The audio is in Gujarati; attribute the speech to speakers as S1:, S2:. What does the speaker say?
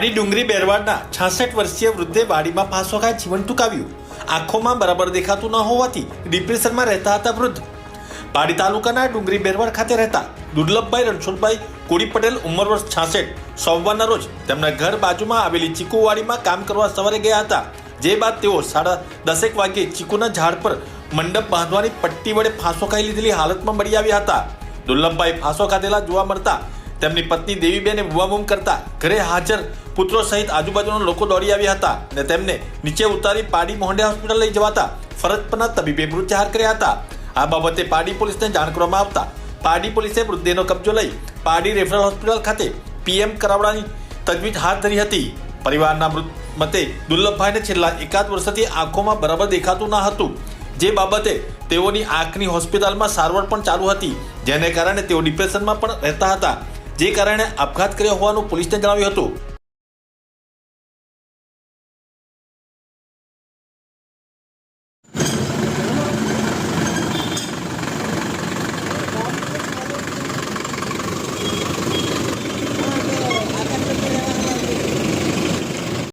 S1: પાડી ડુંગરી બેરવાડના છાસઠ વર્ષીય વૃદ્ધે વાડીમાં ફાંસો ખાઈ જીવન ટૂંકાવ્યું. આંખોમાં બરાબર દેખાતું ન હોવાથી ડિપ્રેશનમાં રહેતા હતા વૃદ્ધ. પાડી તાલુકાના ડુંગરી બેરવાડ ખાતે રહેતા દુર્લભભાઈ રણછોડભાઈ કોડી પટેલ ઉંમર વર્ષ છાસઠ, સોમવારના રોજ તેમના ઘર બાજુમાં આવેલી ચીકુવાડીમાં કામ કરવા સવારે ગયા હતા. જે બાદ તેઓ સાડા દસેક વાગ્યે ચીકુના ઝાડ પર મંડપ બાંધવાની પટ્ટી વડે ફાંસો ખાઈ લીધેલી હાલતમાં મળી આવ્યા હતા. દુર્લભભાઈ ફાંસો ખાધેલા જોવા મળતા તેમની પત્ની દેવીબેને બુવાબુમ કરતા ઘરે હાજર પુત્રો સહિત આજુબાજુના લોકો દોડી આવ્યા હતા અને તેમને નીચે ઉતારી પાડી મોહંડે હોસ્પિટલ લઈ જવાતા ફરજ પરના તબીબે મૃત કર્યા હતા. આ બાબતે પાડી પોલીસને જાણ કરવામાં આવતા પાડી પોલીસે મૃતદેહનો કબજો લઈ પાડી રેફરલ હોસ્પિટલ ખાતે પીએમ કરાવવાની તજવીજ હાથ ધરી હતી. પરિવારના મૃત મતે દુર્લભભાઈને છેલ્લા એકાદ વર્ષથી આંખોમાં બરાબર દેખાતું ન હતું. જે બાબતે તેઓની આંખની હોસ્પિટલમાં સારવાર પણ ચાલુ હતી. જેને કારણે તેઓ ડિપ્રેશનમાં પણ રહેતા હતા. જે કારણે આપઘાત કર્યો હોવાનું પોલીસને જણાવ્યું હતું.